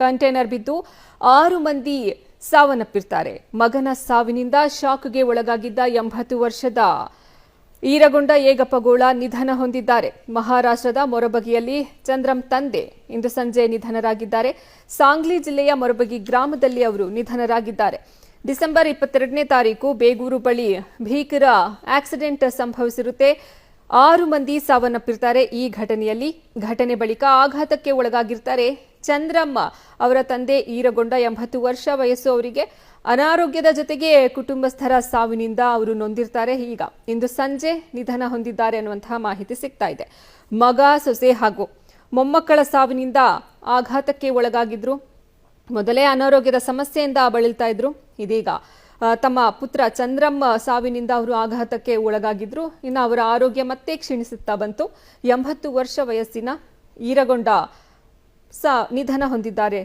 Container ಬಿದ್ದು ಆರು ಮಂದಿ ಸಾವನ್ನಪ್ಪಿರ್ತಾರೆ. ಮಗನ ಸಾವಿನಿಂದ ಶಾಕ್ಗೆ ಒಳಗಾಗಿದ್ದ ಎಂಬತ್ತು ವರ್ಷದ ಈರಗೊಂಡ ಏಗಪ್ಪಗೋಳ ನಿಧನ ಹೊಂದಿದ್ದಾರೆ. ಮಹಾರಾಷ್ಟ್ರದ ಮೊರಬಗಿಯಲ್ಲಿ ಚಂದ್ರಂ ತಂದೆ ಇಂದು ಸಂಜೆ ನಿಧನರಾಗಿದ್ದಾರೆ. ಸಾಂಗ್ಲಿ ಜಿಲ್ಲೆಯ ಮೊರಬಗಿ ಗ್ರಾಮದಲ್ಲಿ ಅವರು ನಿಧನರಾಗಿದ್ದಾರೆ. ಡಿಸೆಂಬರ್ ಇಪ್ಪತ್ತೆರಡನೇ ತಾರೀಕು ಬೇಗೂರು ಬಳಿ ಭೀಕರ ಆಕ್ಸಿಡೆಂಟ್ ಸಂಭವಿಸಿರುತ್ತೆ. ಆರು ಮಂದಿ ಸಾವನ್ನಪ್ಪಿರ್ತಾರೆ. ಈ ಘಟನೆಯಲ್ಲಿ ಘಟನೆ ಬಳಿಕ ಆಘಾತಕ್ಕೆ ಒಳಗಾಗಿರ್ತಾರೆ ಚಂದ್ರಮ್ಮ ಅವರ ತಂದೆ ಈರಗೊಂಡ ಎಂಬತ್ತು ವರ್ಷ ವಯಸ್ಸು ಅವರಿಗೆ. ಅನಾರೋಗ್ಯದ ಜೊತೆಗೆ ಕುಟುಂಬಸ್ಥರ ಸಾವಿನಿಂದ ಅವರು ನೊಂದಿರ್ತಾರೆ. ಈಗ ಇಂದು ಸಂಜೆ ನಿಧನ ಹೊಂದಿದ್ದಾರೆ ಅನ್ನುವಂತಹ ಮಾಹಿತಿ ಸಿಗ್ತಾ ಇದೆ. ಮಗ, ಸೊಸೆ ಹಾಗೂ ಮೊಮ್ಮಕ್ಕಳ ಸಾವಿನಿಂದ ಆಘಾತಕ್ಕೆ ಒಳಗಾಗಿದ್ರು. ಮೊದಲೇ ಅನಾರೋಗ್ಯದ ಸಮಸ್ಯೆಯಿಂದ ಬಳಲ್ತಾ ಇದ್ರು. ಇದೀಗ ತಮ್ಮ ಪುತ್ರ ಚಂದ್ರಮ್ಮ ಸಾವಿನಿಂದ ಅವರು ಆಘಾತಕ್ಕೆ ಒಳಗಾಗಿದ್ರು. ಇನ್ನು ಅವರ ಆರೋಗ್ಯ ಮತ್ತೆ ಕ್ಷೀಣಿಸುತ್ತಾ ಬಂತು. ಎಂಬತ್ತು ವರ್ಷ ವಯಸ್ಸಿನ ಈರಗೊಂಡ ಸ ನಿಧನ ಹೊಂದಿದ್ದಾರೆ.